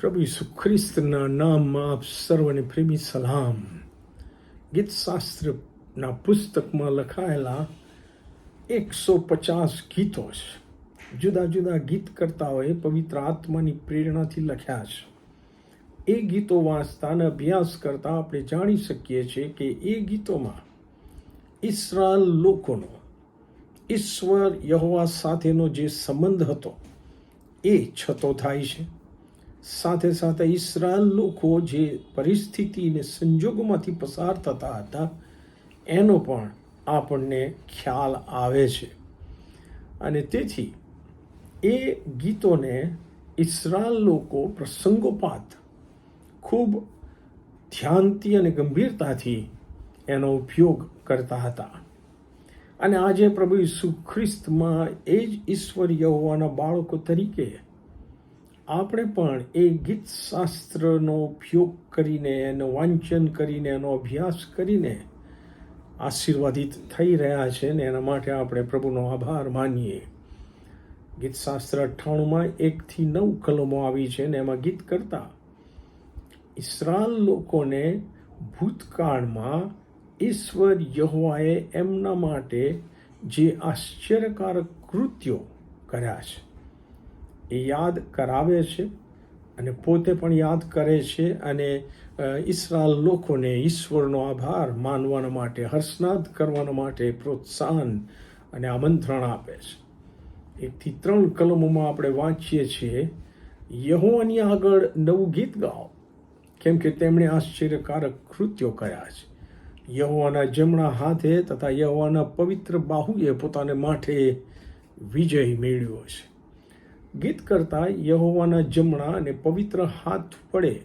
પ્રભુ ઈસુ ખ્રિસ્તના નામમાં આપ સર્વને પ્રેમી સલામ. ગીતશાસ્ત્રના પુસ્તકમાં લખાયેલા એકસો પચાસ ગીતો છે. જુદા જુદા ગીતકર્તાઓએ પવિત્ર આત્માની પ્રેરણાથી લખ્યા છે. એ ગીતો વાંચતા અને અભ્યાસ કરતાં આપણે જાણી શકીએ છીએ કે એ ગીતોમાં ઇસરાયલ લોકોનો, ઈશ્વર યહોવા સાથેનો જે સંબંધ હતો, એ છતો થાય છે. સાથે સાથે ઇસરાયલ લોકો જે પરિસ્થિતિ અને સંજોગોમાંથી પસાર થતા હતા, એનો પણ આપણને ખ્યાલ આવે છે. અને તેથી એ ગીતોને ઇસરાયલ લોકો પ્રસંગોપાત ખૂબ ધ્યાનથી અને ગંભીરતાથી એનો ઉપયોગ કરતા હતા. અને આજે પ્રભુ ઈસુ ખ્રિસ્તમાં એ જ ઈશ્વરીય હોવાના બાળકો તરીકે આપણે પણ એ ગીત શાસ્ત્રનો ઉપયોગ કરીને એનું વાંચન કરીને એનો અભ્યાસ કરીને આશીર્વાદિત થઈ રહ્યા છે ને એના માટે આપણે પ્રભુનો આભાર માનીએ. ગીત શાસ્ત્ર અઠ્ઠાણુંમાં એકથી નવ કલમો આવી છે ને એમાં ગીત કરતા ઈસરાલ લોકોને ભૂતકાળમાં ઈશ્વર યહોવાએ એમના માટે જે આશ્ચર્યકારક કૃત્યો કર્યા છે. એ યાદ કરાવે છે અને પોતે પણ યાદ કરે છે અને ઈસરાયલ લોકોને ઈશ્વરનો આભાર માનવાના માટે, હર્ષનાદ કરવાના માટે પ્રોત્સાહન અને આમંત્રણ આપે છે. એકથી ત્રણ કલમોમાં આપણે વાંચીએ છીએ, યહોવાની આગળ નવું ગીત ગાઓ. કેમ કે તેમણે આશ્ચર્યકારક કૃત્યો કર્યા છે. યહોવાના જમણા હાથે તથા યહોવાના પવિત્ર બાહુએ પોતાને માટે વિજય મેળવ્યો છે. ગીત કરતા યહોવાના જમણા અને પવિત્ર હાથ વડે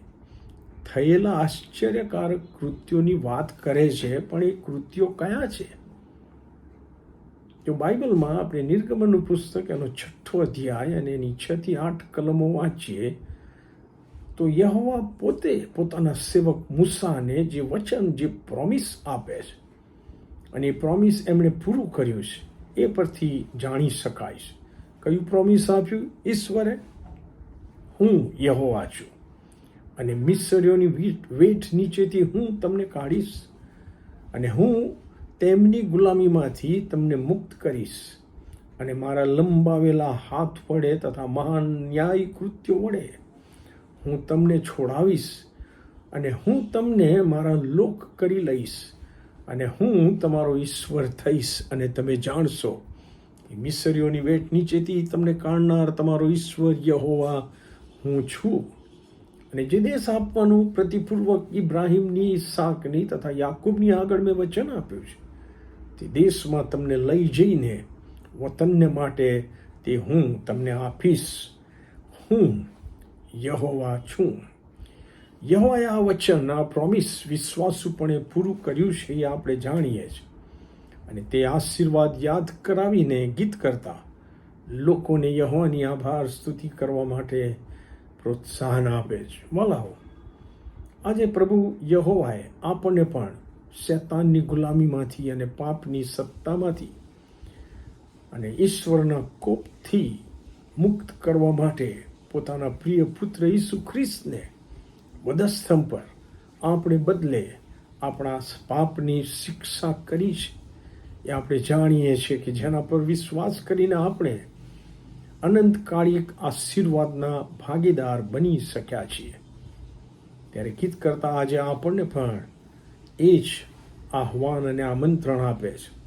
થયેલા આશ્ચર્યકારક કૃત્યોની વાત કરે છે, પણ એ કૃત્યો કયા છે? જો બાઇબલમાં આપણે નિર્ગમનનું પુસ્તક એનો છઠ્ઠો અધ્યાય અને એની છ થી આઠ કલમો વાંચીએ, તો યહોવા પોતે પોતાના સેવક મૂસાને જે વચન, જે પ્રોમિસ આપે છે અને એ પ્રોમિસ એમણે પૂરું કર્યું છે, એ પરથી જાણી શકાય છે. કયું પ્રોમિસ આપ્યું? ઈશ્વરે? હું યહોવા છું. અને મિસરીઓની વેઠ નીચેથી હું તમને કાઢીશ અને હું તેમની ગુલામીમાંથી તમને મુક્ત કરીશ. અને મારા લંબાવેલા હાથ વડે તથા મહાન ન્યાય કૃત્યો વડે હું તમને છોડાવીશ અને હું તમને મારા લોક કરી લઈશ અને હું તમારો ઈશ્વર થઈશ અને તમે જાણશો કે મિસરીઓની વેટ નીચેથી તમને કાઢનાર તમારો ઈશ્વર યહોવા હું છું. અને જે દેશ આપવાનું પ્રતિપૂર્વક ઇબ્રાહીમની શાકની તથા યાકુબની આગળ મેં વચન આપ્યું છે, તે દેશમાં તમને લઈ જઈને વતનને માટે તે હું તમને આપીશ. હું યહોવા છું. યહોવાએ આ વચન, આ પ્રોમિસ વિશ્વાસુપણે પૂરું કર્યું છે એ આપણે જાણીએ છીએ. અને તે આશીર્વાદ યાદ કરાવીને ગીત કરતા લોકોને યહોવાની આભાર સ્તુતિ કરવા માટે પ્રોત્સાહન આપે છે. વલાઓ આજે પ્રભુ યહોવાએ આપણને પણ શૈતાનની ગુલામીમાંથી અને પાપની સત્તામાંથી અને ઈશ્વરના કોપથી મુક્ત કરવા માટે પોતાના પ્રિય પુત્ર ઈસુ ખ્રિસ્તને વધસ્તંભ પર આપણે બદલે આપણા પાપની શિક્ષા કરી છે. એ આપણે જાણીએ છીએ કે જેના પર વિશ્વાસ કરીને આપણે અનંતકાળિક આશીર્વાદના ભાગીદાર બની શક્યા છીએ. ત્યારે ગીત કરતા આજે આપણને પણ એ જ આહવાન અને આમંત્રણ આપે છે.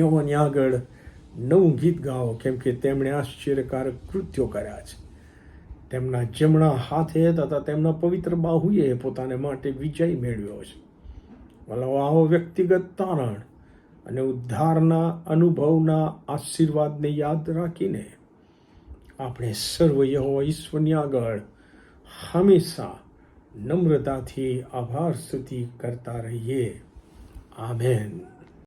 યવન આગળ નવું ગીત ગાઓ, કેમ કે તેમણે આશ્ચર્યકારક કૃત્યો કર્યા છે. તેમના જમણા હાથે તથા તેમના પવિત્ર બાહુએ પોતાને માટે વિજય મેળવ્યો છે. મતલબ આવો વ્યક્તિગત તારણ અને ઉદ્ધારના અનુભવના આશીર્વાદને યાદ રાખીને આપણે સર્વ યહોવા ઈશ્વરની આગળ હંમેશા નમ્રતાથી આભાર સ્તુતિ કરતા રહીએ. આમેન.